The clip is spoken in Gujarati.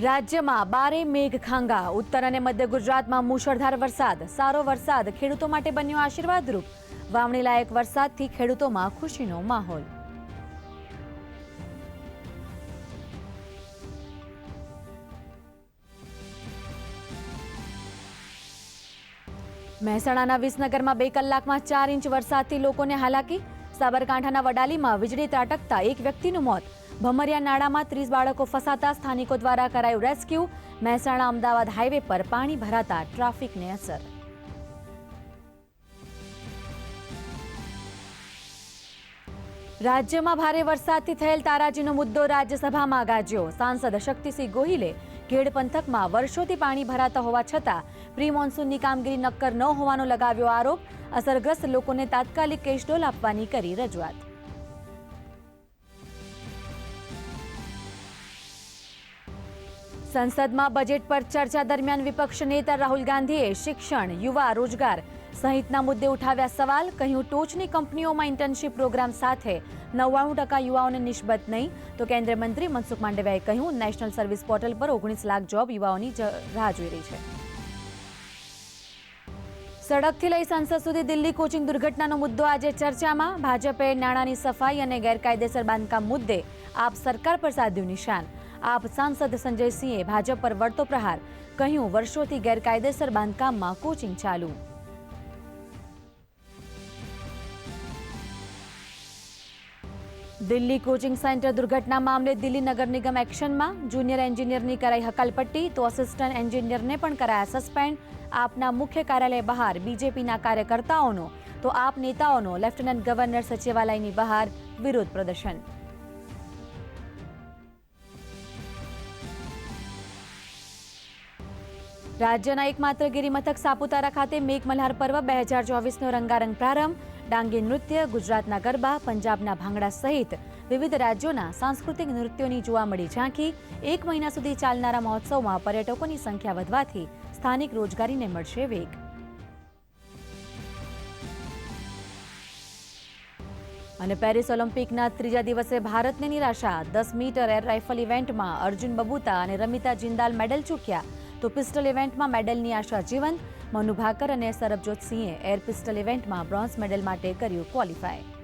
રાજ્યમાં બારે મેઘ ખાંગા ઉત્તર અને મધ્ય ગુજરાતમાં મુશળધાર વરસાદ, સારો વરસાદ, ખેડૂતો માટે બન્યો આશીર્વાદરૂપ. વાવણી લાયક વરસાદથી ખેડૂતોમાં ખુશીનો માહોલ. મહેસાણાના વિસનગરમાં બે કલાકમાં ચાર ઇંચ વરસાદથી લોકોને હાલાકી. સાબરકાંઠાના વડાલીમાં વીજળી ત્રાટકતા એક વ્યક્તિનું મોત. ભમરિયા નાળામાં ત્રીસ બાળકો ફસાતા સ્થાનિકો દ્વારા કરાયું રેસ્ક્યુ. મહેસાણા અમદાવાદ હાઈવે પર પાણી ભરાતા ટ્રાફિકને અસર. રાજ્યમાં ભારે વરસાદથી થયેલ તારાજીનો મુદ્દો રાજ્યસભામાં ગાજ્યો સાંસદ શક્તિસિંહ ગોહિલે ખેડ પંથકમાં વર્ષોથી પાણી ભરાતા હોવા છતાં પ્રી મોન્સૂનની કામગીરી નક્કર ન હોવાનો લગાવ્યો આરોપ. અસરગ્રસ્ત લોકોને તાત્કાલિક કેશડોલ આપવાની કરી રજૂઆત. સંસદમાં બજેટ પર ચર્ચા દરમિયાન વિપક્ષ નેતા રાહુલ ગાંધીએ શિક્ષણ, યુવા, રોજગાર સહિતના મુદ્દે ઉઠાવ્યા સવાલ, કહ્યું, ટોચની કંપનીઓમાં ઇન્ટર્નશીપ પ્રોગ્રામ સાથે નવ્વાણું ટકા યુવાઓને નિષ્પત નહીં. તો કેન્દ્રીય મંત્રી મનસુખ માંડવિયાએ કહ્યું, નેશનલ સર્વિસ પોર્ટલ પર ઓગણીસ લાખ જોબ યુવાઓની રાહ જોઈ રહી છે. સડકથી લઈ સંસદ સુધી દિલ્હી કોચિંગ દુર્ઘટનાનો મુદ્દો આજે ચર્ચામાં. ભાજપે નાણાંની સફાઈ અને ગેરકાયદેસર બાંધકામ મુદ્દે આપ સરકાર પર સાધ્યું નિશાન. આપ સાંસદ સંજય સિંહે ભાજપ પર વળતો પ્રહાર, કહ્યું વર્ષોથી ગેરકાયદેસર બાંધકામમાં કોચિંગ ચાલુ. દિલ્હી કોચિંગ સેન્ટર દુર્ઘટના મામલે દિલ્હી નગર નિગમ એક્શનમાં. જુનિયર એન્જિનિયરની કરાઈ હકાલપટ્ટી, તો અસિસ્ટન્ટ એન્જિનિયરને પણ કરાયા સસ્પેન્ડ આપના મુખ્ય કાર્યાલય બહાર, બીજેપીના કાર્યકર્તાઓનો, તો આપ નેતાઓનો, લેફ્ટનન્ટ ગવર્નર સચિવાલયની બહાર વિરોધ પ્રદર્શન. રાજ્યના એકમાત્ર ગિરિમથક સાપુતારા ખાતે મેઘમલ્હાર પર્વ બે હજાર ચોવીસનો રંગારંગ પ્રારંભ, ડાંગી નૃત્ય, ગુજરાતના ગરબા, પંજાબના ભાંગડા સહિત વિવિધ રાજ્યોના સાંસ્કૃતિક નૃત્યોની જોવા મળી ઝાંખી એક મહિના સુધી ચાલનારા મહોત્સવમાં પર્યટકોની સંખ્યા વધવાથી સ્થાનિક રોજગારીને મળશે વેગ. અને પેરિસ ઓલિમ્પિકના ત્રીજા દિવસે ભારતને નિરાશા, દસ મીટર એર રાઇફલ ઇવેન્ટમાં અર્જુન બબુતા અને રમિતા જિંદાલ મેડલ ચૂક્યા. તો પિસ્ટલ ઇવેન્ટમાં મેડલની આશા જીવંત. મનુ ભાકર અને સરબજોત સિંહે એર પિસ્ટલ ઇવેન્ટમાં બ્રોન્ઝ મેડલ માટે કર્યું ક્વોલિફાય.